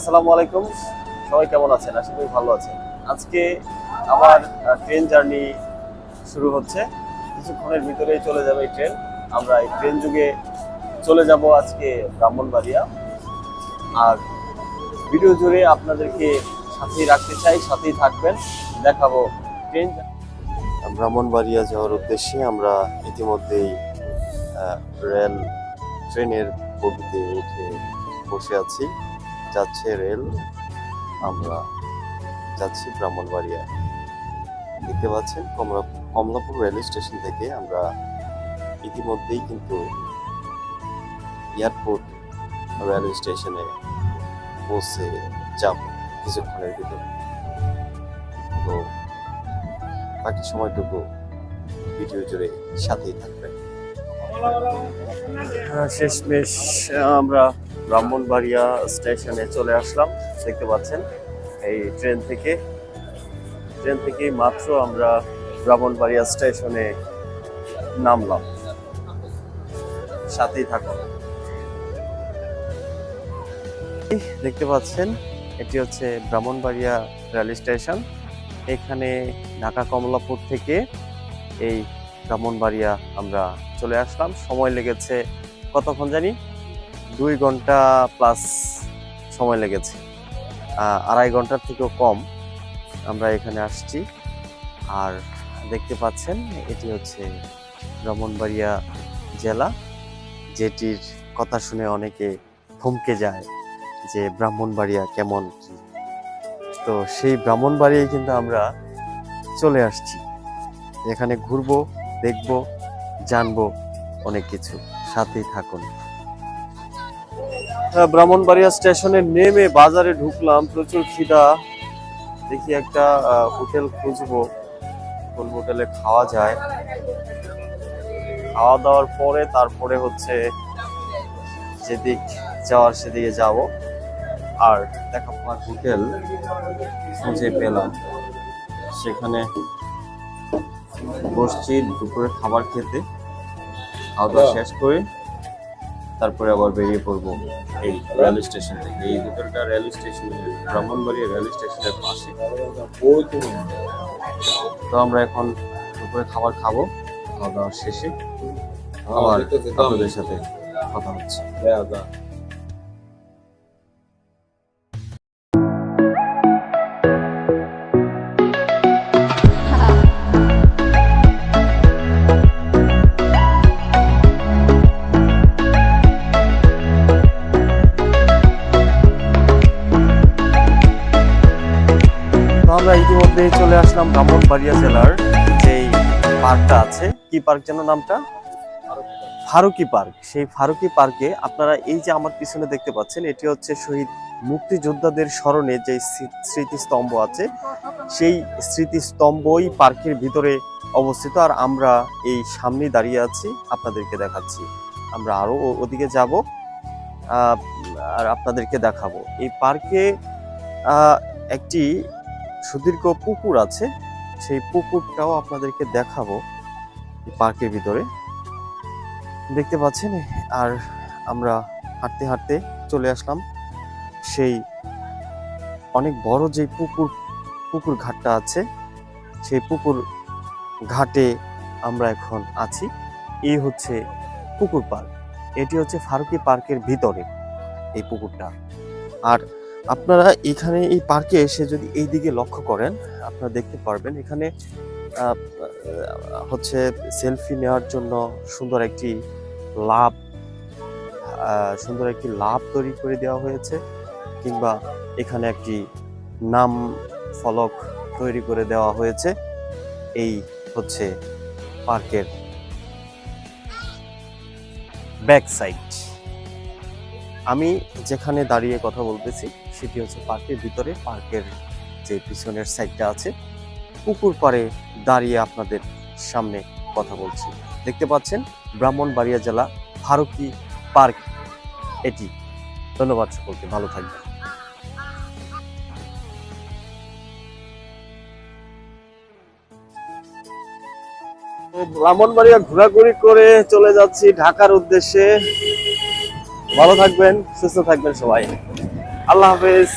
আসসালামু আলাইকুম। সবাই কেমন আছেন? আশা করি ভালো আছেন। আজকে আমার ট্রেন জার্নি শুরু হচ্ছে। কিছুক্ষণের ভিতরেই চলে যাবে এই ট্রেন আমরা এই ট্রেন যুগে চলে যাব আজকে ব্রাহ্মণবাড়িয়া। আর ভিডিও জুড়ে আপনাদেরকে সাথেই রাখতে চাই, সাথেই থাকবেন। দেখাবো ট্রেন ব্রাহ্মণবাড়িয়া যাওয়ার উদ্দেশ্যে আমরা ইতিমধ্যেই রেল ট্রেনের বগিতে উঠে বসে আছি। যাচ্ছে রেল, আমরা যাচ্ছি ব্রাহ্মণবাড়িয়া দেখতে পাচ্ছেন, কমলা কমলাপুর রেল স্টেশন থেকে আমরা ইতিমধ্যেই কিন্তু এয়ারপোর্ট রেল স্টেশনে পৌঁছে যাব কিছুক্ষণের ভিতরে। তো বাকি সময়টুকু ভিডিও জুড়ে সাথেই থাকবেন। শেষমেশ আমরা ব্রাহ্মণবাড়িয়া স্টেশনে চলে আসলাম, দেখতে পাচ্ছেন এই ট্রেন থেকে। ট্রেন থেকে মাত্র আমরা ব্রাহ্মণবাড়িয়া স্টেশনে নামলাম। সাথেই থাকুন। দেখতে পাচ্ছেন, এটি হচ্ছে ব্রাহ্মণবাড়িয়া রেল স্টেশন। এখানে ঢাকা কমলাপুর থেকে এই ব্রাহ্মণবাড়িয়া আমরা চলে আসলাম। সময় লেগেছে কতক্ষণ জানি? দুই ঘণ্টা প্লাস সময় লেগেছে। আড়াই ঘণ্টার থেকেও কম আমরা এখানে আসছি। আর দেখতে পাচ্ছেন, এটি হচ্ছে ব্রাহ্মণবাড়িয়া জেলা, যেটির কথা শুনে অনেকে থমকে যায় যে ব্রাহ্মণবাড়িয়া কেমন কি। তো সেই ব্রাহ্মণবাড়িয়ায় কিন্তু আমরা চলে আসছি। এখানে ঘুরবো, দেখব, জানব অনেক কিছু। সাথেই থাকুন। ব্রাহ্মণবাড়িয়া স্টেশনে নেমে বাজারে ঢুকলাম প্রচুর খিদা। দেখি একটা হোটেল খুঁজবো। কোন হোটেলে খাওয়া যায়। খাওয়া দাওয়ার পরে তারপরে হচ্ছে যেদিক যাওয়ার সেদিকে যাব। আর দেখা পাওয়ার হোটেল খুঁজে পেলাম। সেখানে বসছি দুপুরে খাবার খেতে। খাওয়া দাওয়া শেষ করে তারপরে আবার বেরিয়ে পড়ব। এই রেল স্টেশন থেকে। এই দুটোটা রেল স্টেশন ব্রাহ্মণবাড়িয়া রেল স্টেশনের পাশে। তো আমরা এখন দুপুরে খাবার খাব খাওয়া দাওয়ার শেষে। আবার আপনাদের সাথে কথা হচ্ছে। আমরা ইতিমধ্যে চলে আসলাম ব্রাহ্মণবাড়িয়া জেলার যেই পার্কটা আছে। কি পার্ক যেন নামটা? ফারুকি পার্ক। সেই ফারুকি পার্কে আপনারা এই যে আমার পিছনে দেখতে পাচ্ছেন, এটি হচ্ছে শহীদ মুক্তিযোদ্ধাদের স্মরণে যে স্মৃ- স্মৃতিস্তম্ভ আছে, সেই স্মৃতিস্তম্ভই পার্কের ভিতরে অবস্থিত। আর আমরা এই সামনে দাঁড়িয়ে আছি, আপনাদেরকে দেখাচ্ছি। আমরা আরও ও- ওদিকে যাব আর আপনাদেরকে দেখাবো। এই পার্কে একটি সুদীর্ঘ পুকুর আছে, সেই পুকুরটাও আপনাদেরকে দেখাবো পার্কের ভিতরে। দেখতে পাচ্ছেন, আর আমরা হাঁটতে হাঁটতে চলে আসলাম সেই অনেক বড় যে পুকুর পুকুর ঘাটটা আছে, সেই পুকুর ঘাটে আমরা এখন আছি। এই হচ্ছে পুকুর পার্ক। এটি হচ্ছে ফারুকি পার্কের ভিতরে এই পুকুরটা। আর আপনারা এখানে এই পার্কে এসে যদি এই দিকে লক্ষ্য করেন, আপনারা দেখতে পারবেন এখানে হচ্ছে সেলফি নেওয়ার জন্য সুন্দর একটি লাভ সুন্দর একটি লাভ তৈরি করে দেওয়া হয়েছে কিংবা এখানে একটি নাম ফলক তৈরি করে দেওয়া হয়েছে। এই হচ্ছে পার্কের ব্যাক সাইড। আমি যেখানে দাঁড়িয়ে কথা বলতেছি, সেটি হচ্ছে পার্কের ভিতরে। পার্কের যে পিছনের সাইডটা আছে, পুকুর পাড়ে দাঁড়িয়ে আপনাদের সামনে কথা বলছি। দেখতে পাচ্ছেন ব্রাহ্মণবাড়িয়া জেলা ফারুকি পার্ক। এটি। ধন্যবাদ সকলকে, ভালো থাকবেন। ব্রাহ্মণবাড়িয়া ঘোরাঘুরি করে চলে যাচ্ছি ঢাকার উদ্দেশ্যে। ভালো থাকবেন সুস্থ থাকবেন সবাই। আল্লাহ হাফেজ।